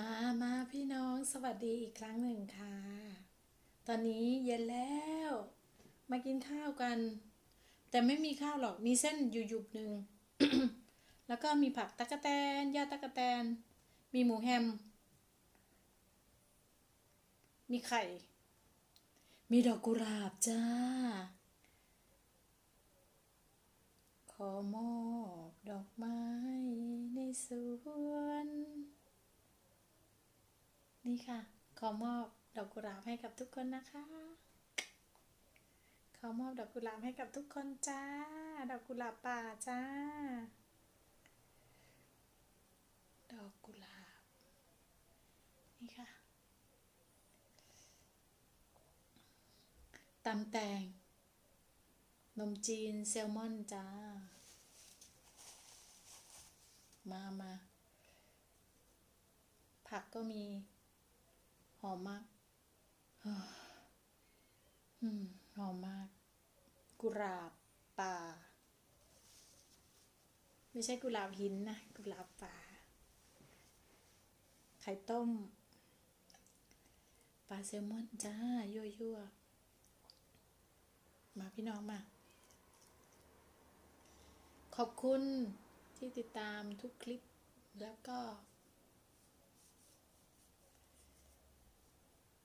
มามาพี่น้องสวัสดีอีกครั้งหนึ่งค่ะ ตอนนี้เย็นแล้ว มากินข้าวกัน แต่ไม่มีข้าวหรอกมีเส้นอยู่หยุบหนึ่ง แล้วก็มีผักตะกะแตนยอดตะกะแตน มีหมูแฮม มีไข่ มีดอกกุหลาบจ้า ขอมอบดอกไม้ในสวน นี่ค่ะ ขอมอบดอกกุหลาบให้กับทุกคนนะคะ ขอมอบดอกกุหลาบให้กับทุกคนจ้า ดอกกุหลาบป่าจ้า ดอกกุหลาบ นี่ค่ะตำแตง นมจีนแซลมอนจ้า มามาผักก็มี อมมากอืมหอมมาก กุหลาบป่า ไม่ใช่กุหลาบหินนะ กุหลาบป่า ไข่ต้ม ปลาแซลมอนจ้า ยั่วยั่วๆมาพี่น้องมา ขอบคุณที่ติดตามทุกคลิปแล้วก็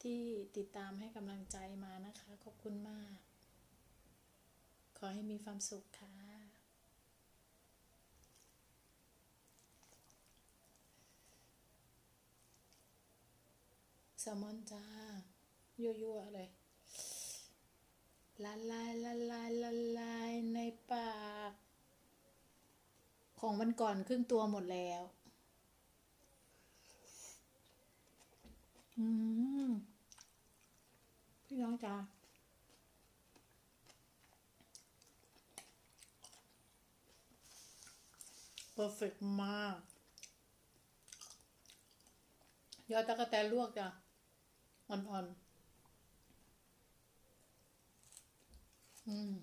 ที่ติดตามให้กำลังใจมานะคะ ขอบคุณมาก ขอให้มีความสุขค่ะ แซลมอนจ้า ยั่วๆเลยละลายละลายละลายในปาก ของวันก่อนครึ่งตัวหมดแล้ว อืม พี่น้องจ้าเพอร์เฟกมากยอดตะกะแตนลวกจ้ะอ่อนๆอืม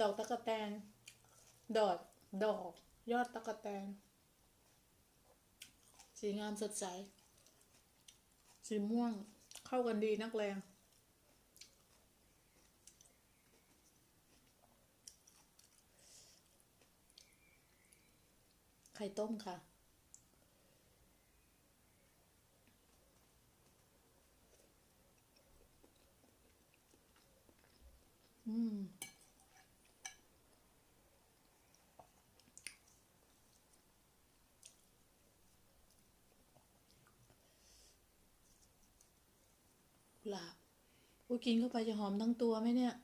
ดอกตะกะแตน ดอก ดอก ยอดตะกะแตน สีงามสดใส สีม่วงเข้ากันดีนักแรงไข่ต้มค่ะ อืม กุหลาบอุ้ยกินเข้าไปจะหอมทั้งตัวไหมเนี่ย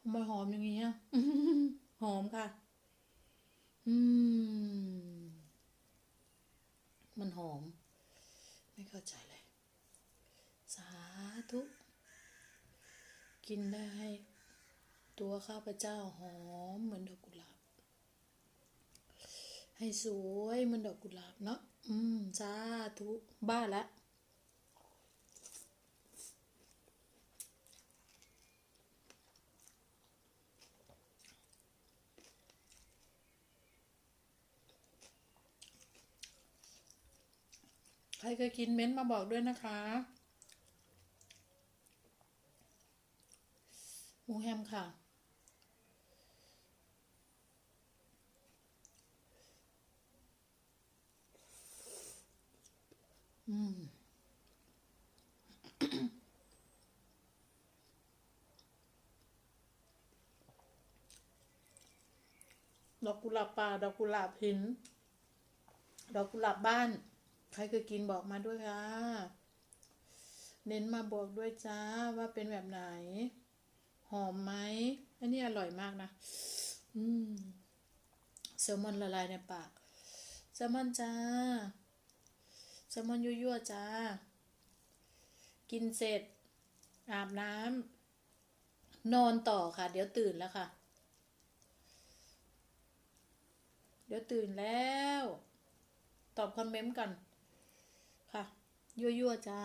ทำไมหอมอย่างนี้อะหอมค่ะ อืม มันหอม ไม่เข้าใจเลย สาธุ กินได้ ตัวข้าพเจ้าหอมเหมือนดอกกุหลาบ ให้สวยเหมือนดอกกุหลาบเนาะ อืม สาธุ บ้าละ ใครเคยกินเม้นต์มาบอกด้วยนะคะ หมูแฮมค่ะ อืมดอกกุหลาบป่าดอกกุหลาบหิน ดอกกุหลาบบ้าน ใครเคยกินบอกมาด้วยค่ะ เน้นมาบอกด้วยจ้าว่าเป็นแบบไหน หอมไหมอันนี้อร่อยมากนะ อืมแซลมอนละลายในปากแซลมอนจ้าแซลมอนยั่วๆจ้า กินเสร็จ อาบน้ำนอนต่อค่ะ เดี๋ยวตื่นแล้วค่ะ เดี๋ยวตื่นแล้ว ตอบคอมเมนต์กัน ยั่วๆจ้า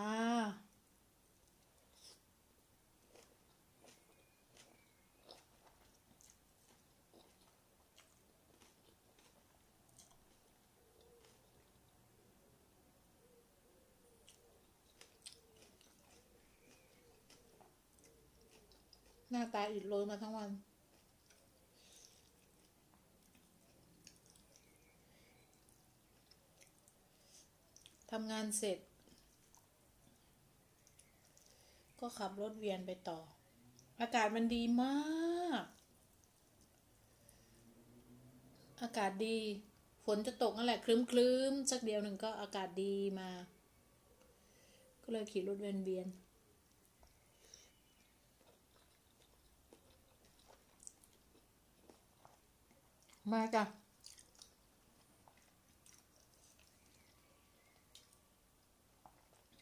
หน้าตาอิดโรยมาทั้งวันทำงานเสร็จ ก็ขับรถเวียนไปต่อ อากาศมันดีมาก อากาศดี ฝนจะตกนั่นแหละครึ้มคลึ้มๆสักเดียวหนึ่งก็อากาศดีมา ก็เลยขี่รถเวียนเวียนมาจ้ะ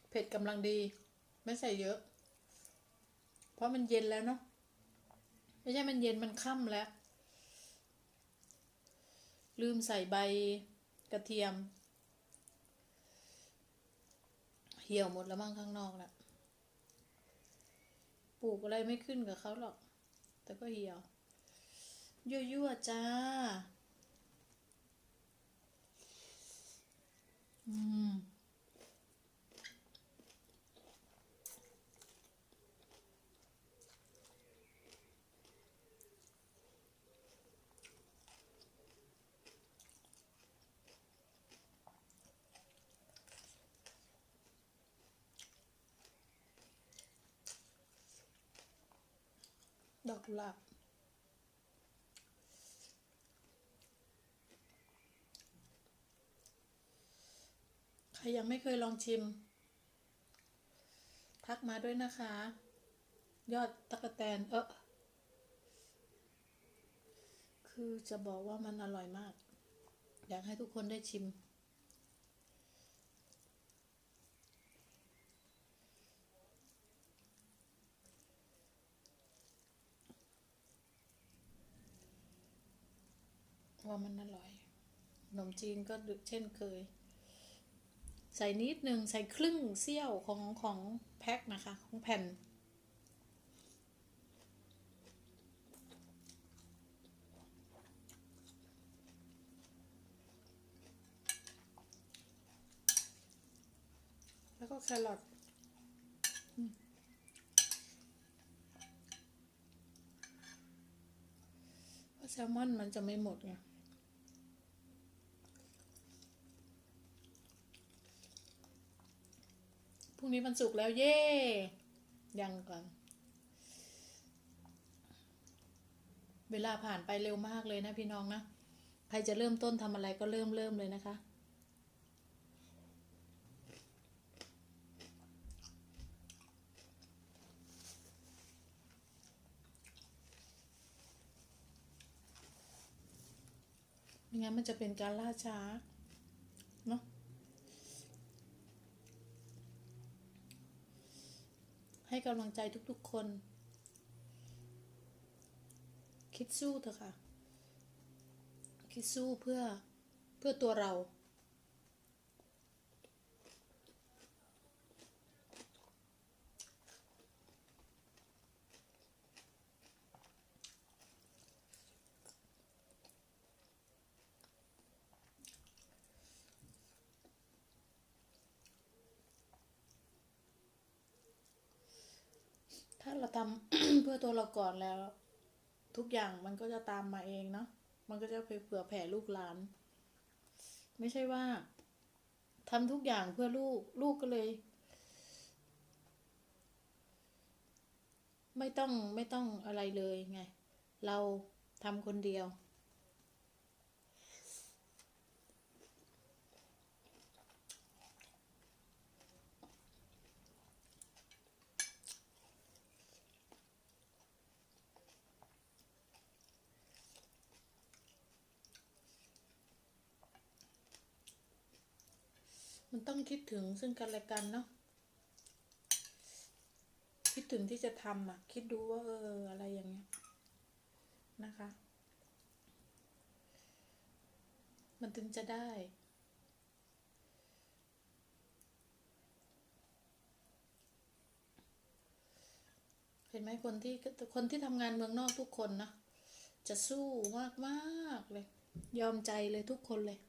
เผ็ดกำลังดี ไม่ใส่เยอะ เพราะมันเย็นแล้วเนาะไม่ใช่มันเย็นมันค่ำแล้ว ลืมใส่ใบกระเทียม เหี่ยวหมดแล้วมั้งข้างนอกแล้วปลูกอะไรไม่ขึ้นกับเขาหรอก แต่ก็เหี่ยว ยั่วๆจ้า อืม กุหลาบใครยังไม่เคยลองชิม ทักมาด้วยนะคะ ยอดตะกะแตนเออคือจะบอกว่ามันอร่อยมาก อยากให้ทุกคนได้ชิม ว่ามันอร่อยขนมจีนก็เช่นเคย ใส่นิดหนึ่งใส่ครึ่งเสี้ยวของของแพ็คนะคะ ของแผ่น แล้วก็แครอทอืมเพราแซลมอนมันจะไม่หมดไง รุ่งนี้วันศุกร์แล้วเย่ยังก่อน เวลาผ่านไปเร็วมากเลยนะพี่น้องนะ ใครจะเริ่มต้นทำอะไรก็เริ่มเริ่มเลยนะคะไม่งั้นมันจะเป็นการล่าช้า เนาะ ให้กำลังใจทุกๆคน คิดสู้เถอะค่ะ คิดสู้เพื่อเพื่อตัวเรา ถ้าเราทำเพื่อตัวเราก่อนแล้ว ทุกอย่างมันก็จะตามมาเองเนาะมันก็จะไปเผื่อแผ่ลูกหลาน ไม่ใช่ว่าทำทุกอย่างเพื่อลูกลูกก็เลย ไม่ต้องไม่ต้องอะไรเลยไง เราทำคนเดียว มันต้องคิดถึงซึ่งกันและกันเนาะคิดถึงที่จะทำอะ คิดดูว่าเอออะไรอย่างเงี้ยนะคะ มันถึงจะได้ เห็นไหมคนที่คนที่ทำงานเมืองนอกทุกคนนะจะสู้มากมากๆเลย ยอมใจเลยทุกคนเลย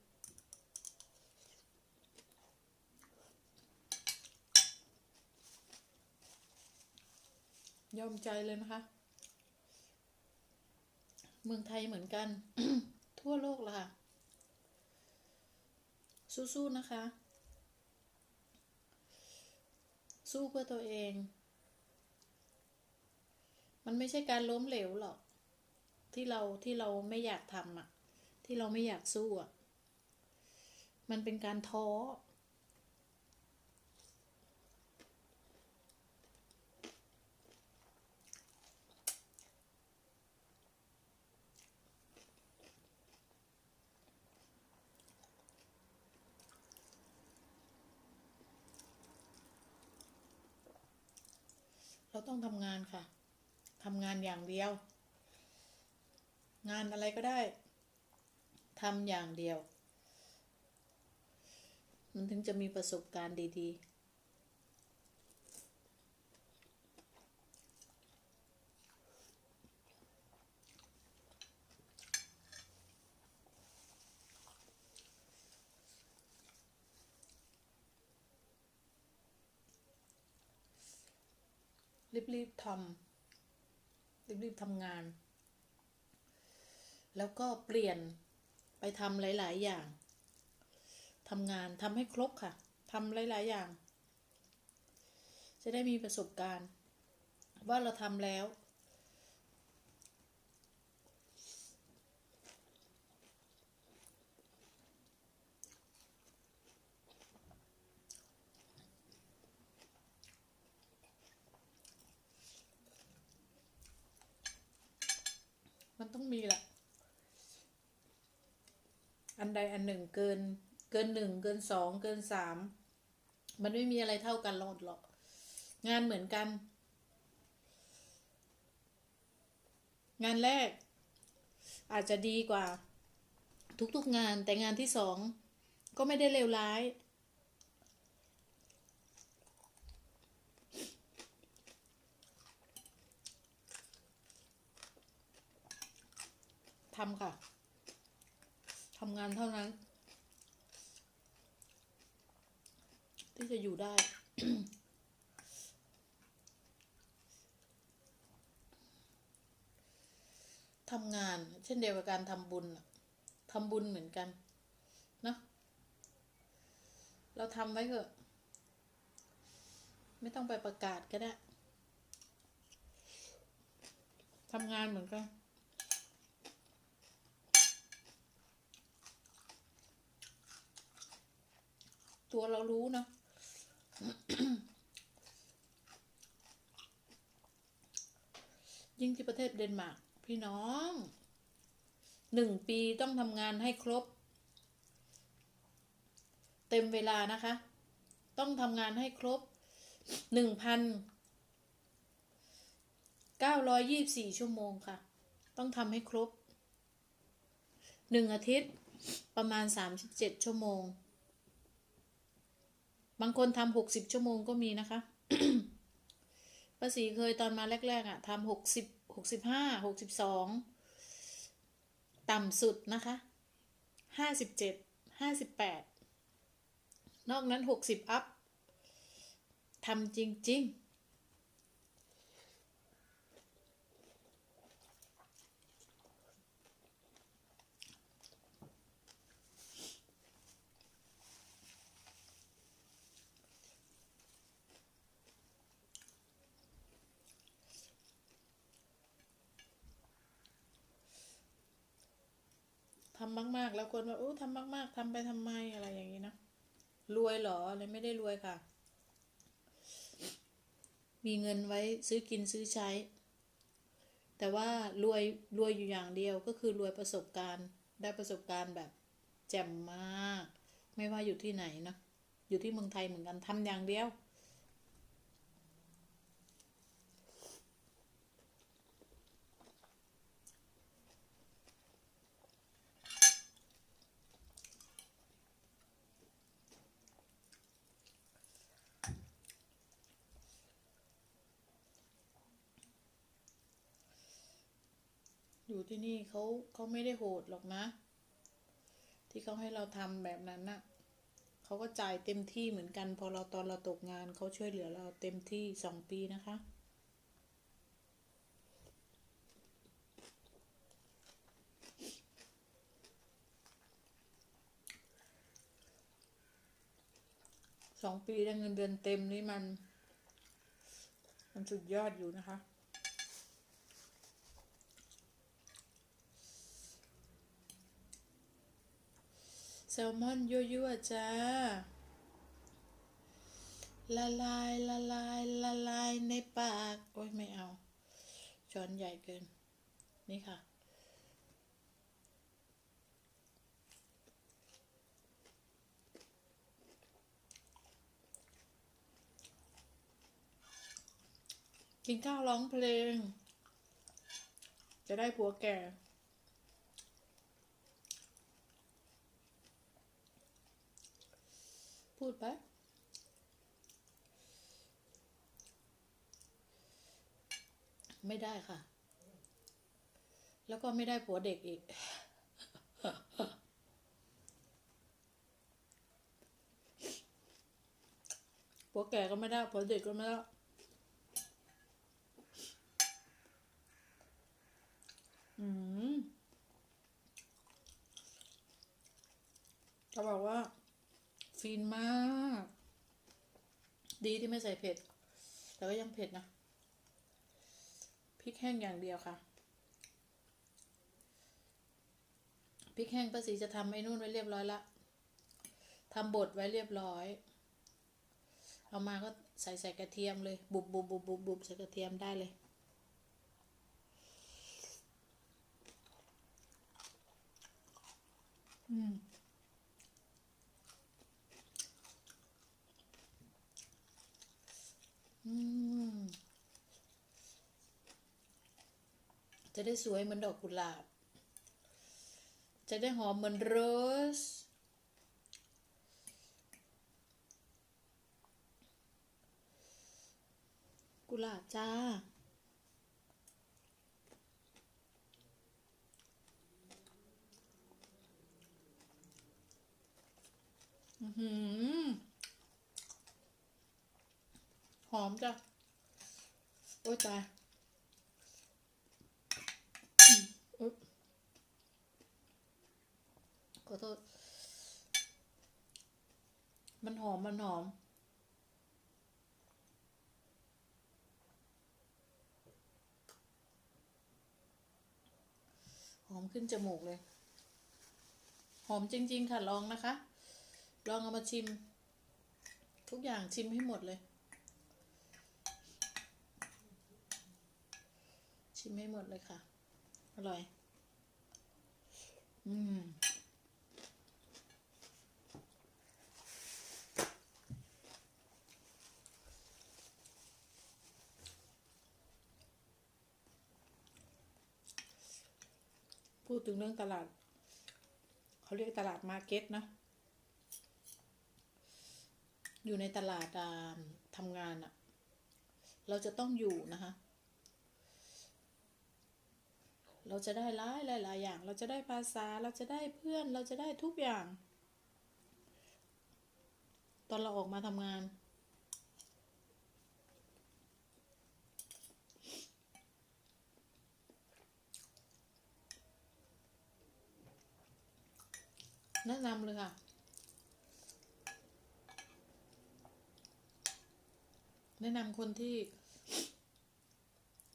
ยอมใจเลยนะคะ เมืองไทยเหมือนกัน ทั่วโลกละค่ะ สู้ๆนะคะ สู้เพื่อตัวเอง มันไม่ใช่การล้มเหลวหรอก ที่เราที่เราไม่อยากทำอะที่เราไม่อยากสู้อะมันเป็นการท้อ ต้องทำงานค่ะทำงานอย่างเดียว งานอะไรก็ได้ทำอย่างเดียว มันถึงจะมีประสบการณ์ดี ๆ รีบๆทำรีบๆทำงาน แล้วก็เปลี่ยนไปทำหลาย ๆ อย่างทำงานทำให้ครบค่ะทำหลาย ๆ อย่าง จะได้มีประสบการณ์ ว่าเราทำแล้ว ต้องมีแหละ อันใดอันหนึ่งเกิน เกินหนึ่งเกินสองเกินสามมันไม่มีอะไรเท่ากันหรอกหรอก งานเหมือนกัน งานแรก อาจจะดีกว่า ทุกๆงานแต่งานที่สองก็ไม่ได้เลวร้าย ทำค่ะทำงานเท่านั้น ที่จะอยู่ได้ ทำงาน เช่นเดียวกับการทำบุญทำบุญเหมือนกันเนอะเราทำไว้เถอะ ไม่ต้องไปประกาศก็ได้ทำงานเหมือนกัน ตัวเรารู้เนอะยิ่งที่ประเทศเดนมาร์กพี่น้องหนึ่งปีต้องทำงานให้ครบ เต็มเวลานะคะ ต้องทำงานให้ครบหนึ่งพันเก้าร้อยยี่บสี่ชั่วโมงค่ะ ต้องทำให้ครบหนึ่งอาทิตย์ประมาณสามสิบเจ็ดชั่วโมง บางคนทำหกสิบชั่วโมงก็มีนะคะป้าสีเคยตอนมาแรก ๆอะทำหกสิบหกสิบห้าหกสิบสองต่ำสุดนะคะห้าสิบเจ็ดห้าสิบแปดนอกนั้นหกสิบอัพทำจริง ๆ ทำมาก ๆ แล้วคนว่าโอ้ทำมาก ๆทำไปทำไมอะไรอย่างนี้นะรวยเหรออะไรไม่ได้รวยค่ะ มีเงินไว้ซื้อกินซื้อใช้ แต่ว่ารวยรวยอยู่อย่างเดียวก็คือรวยประสบการณ์ได้ประสบการณ์แบบแจ่มมาก ไม่ว่าอยู่ที่ไหนนะอยู่ที่เมืองไทยเหมือนกันทำอย่างเดียว อยู่ที่นี่เขาเขาไม่ได้โหดหรอกนะ ที่เขาให้เราทำแบบนั้นนะ่ะเขาก็จ่ายเต็มที่เหมือนกัน พอเราตอนเราตกงานเขาช่วยเหลือเราเต็มที่สองปีนะคะสองปีได้เงินเดือนเต็มนี่มัน มันสุดยอดอยู่นะคะ แซลมอนยั่วๆจ้า ละลายละลายละลายในปาก โอ้ยไม่เอา ช้อนใหญ่เกิน นี่ค่ะ กินข้าวร้องเพลง จะได้ผัวแก่ พูดไป ไม่ได้ค่ะ แล้วก็ไม่ได้ผัวเด็กอีก ผัวแก่ก็ไม่ได้ผัวเด็กก็ไม่ได้ อืมเขาบอกว่า ฟินมาก ดีที่ไม่ใส่เผ็ด แต่ก็ยังเผ็ดนะ พริกแห้งอย่างเดียวค่ะ พริกแห้งป้าศรีจะทำไอ้นู่นไว้เรียบร้อยละทำบดไว้เรียบร้อย เอามาก็ใส่ใส่กระเทียมเลย บุบบุบบุบบุบบุบใส่กระเทียมได้เลยอืม อืม จะได้สวยเหมือนดอกกุหลาบ จะได้หอมเหมือนโรส กุหลาบจ้าอือหือ อมจ้ะ โอ้ยตายขอโทษ มันหอม มันหอม หอมขึ้นจมูกเลย หอมจริง ๆ ค่ะ ลองนะคะ ลองเอามาชิม ทุกอย่างชิมให้หมดเลย ชิมให้หมดเลยค่ะ อร่อย อืมพูดถึงเรื่องตลาด เขาเรียกตลาดมาร์เก็ตนะ อยู่ในตลาดทำงานอะเราจะต้องอยู่นะคะ เราจะได้หลายหลายหลายอย่าง เราจะได้ภาษา เราจะได้เพื่อน เราจะได้ทุกอย่าง ตอนเราออกมาทำงาน แนะนำเลยค่ะแนะนำคนที่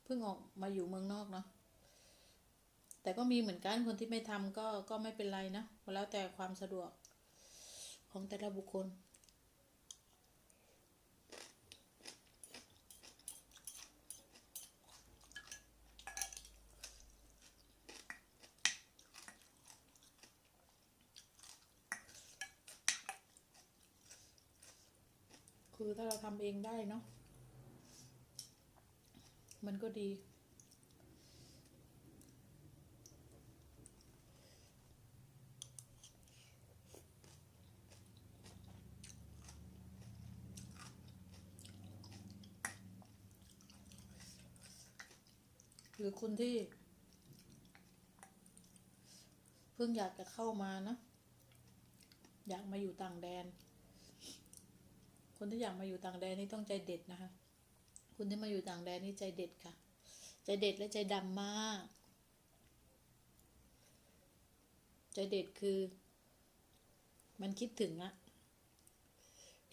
เพิ่งออกมาอยู่เมืองนอกเนาะ แต่ก็มีเหมือนกันคนที่ไม่ทำก็ก็ไม่เป็นไรนะแล้วแต่ความสะดวกของแต่ละบุคคล คือถ้าเราทำเองได้เนาะมันก็ดี คนที่ เพิ่งอยากจะเข้ามานะ อยากมาอยู่ต่างแดน คนที่อยากมาอยู่ต่างแดนนี่ต้องใจเด็ดนะคะ คนที่มาอยู่ต่างแดนนี่ใจเด็ดค่ะ ใจเด็ดและใจดำมาก ใจเด็ดคือ มันคิดถึงอะ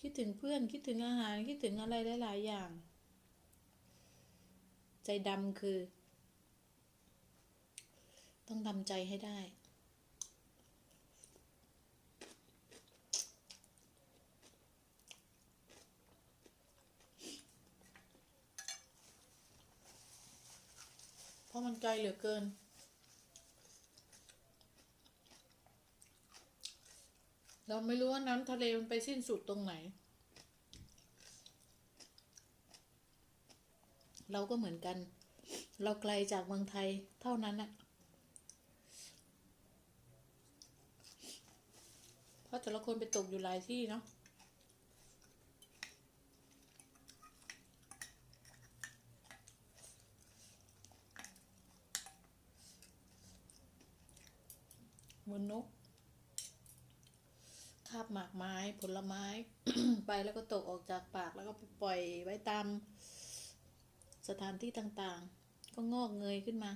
คิดถึงเพื่อนคิดถึงอาหารคิดถึงอะไรหลาย ๆ อย่าง ใจดำคือ ต้องทำใจให้ได้ เพราะมันไกลเหลือเกิน เราไม่รู้ว่าน้ำทะเลมันไปสิ้นสุดตรงไหน เราก็เหมือนกัน เราไกลจากเมืองไทยเท่านั้นอะเพ ราะแต่ละคนไปตกอยู่หลายที่เนาะมนนกคาบหมากไม้ผลไม้ไปแล้วก็ตกออกจากปากแล้วก็ปปล่อยไว้ตามสถานที่ต่างๆ ก็งอกเงยขึ้นมา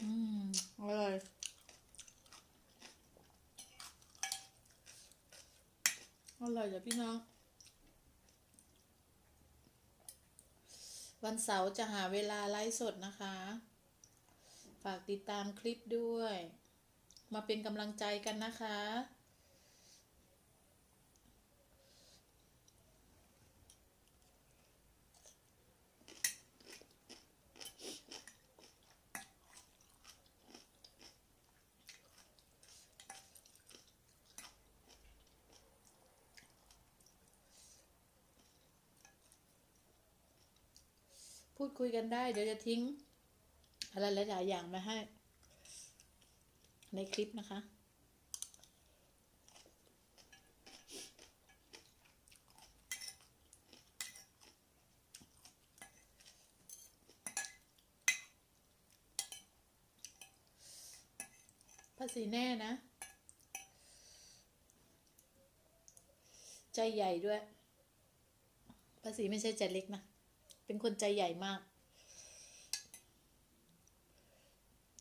อืม อร่อย อร่อยจ้ะพี่น้อง วันเสาร์จะหาเวลาไลฟ์สดนะคะ ฝากติดตามคลิปด้วย มาเป็นกำลังใจกันนะคะ พูดคุยกันได้ เดี๋ยวจะทิ้ง อะไรหลายๆอย่างมาให้ ในคลิปนะคะ ภาษีแน่นะ ใจใหญ่ด้วยภาษีไม่ใช่ใจเล็กนะ เป็นคนใจใหญ่มาก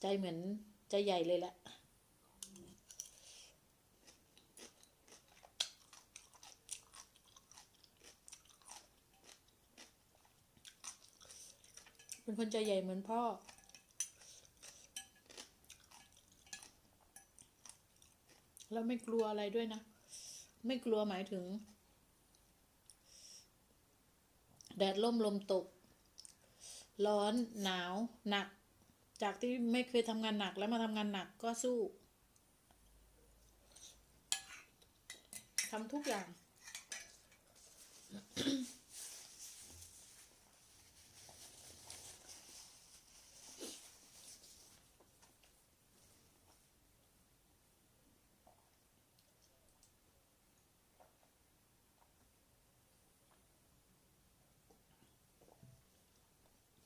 ใจเหมือนใจใหญ่เลยแหละเป็นคนใจใหญ่เหมือนพ่อ แล้วไม่กลัวอะไรด้วยนะ ไม่กลัวหมายถึง แดดล่มลมตก ร้อนหนาวหนัก จากที่ไม่เคยทำงานหนักแล้วมาทำงานหนักก็สู้ทำทุกอย่าง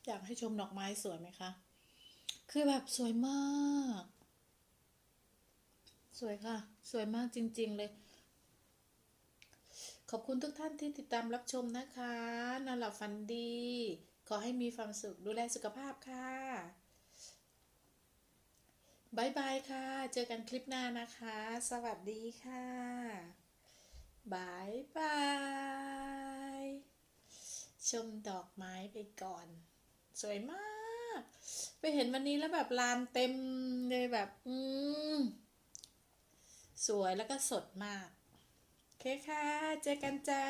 อยากให้ชมดอกไม้สวยไหมคะ คือแบบสวยมาก สวยค่ะ สวยมากจริง ๆ เลย ขอบคุณทุกท่านที่ติดตามรับชมนะคะ นอนหลับฝันดี ขอให้มีความสุขดูแลสุขภาพค่ะบายบายค่ะ เจอกันคลิปหน้านะคะ สวัสดีค่ะบายบาย ชมดอกไม้ไปก่อน สวยมาก ไปเห็นวันนี้แล้วแบบลานเต็มเลยแบบอืมสวยแล้วก็สดมาก โอเคค่ะ เจอกันจ้า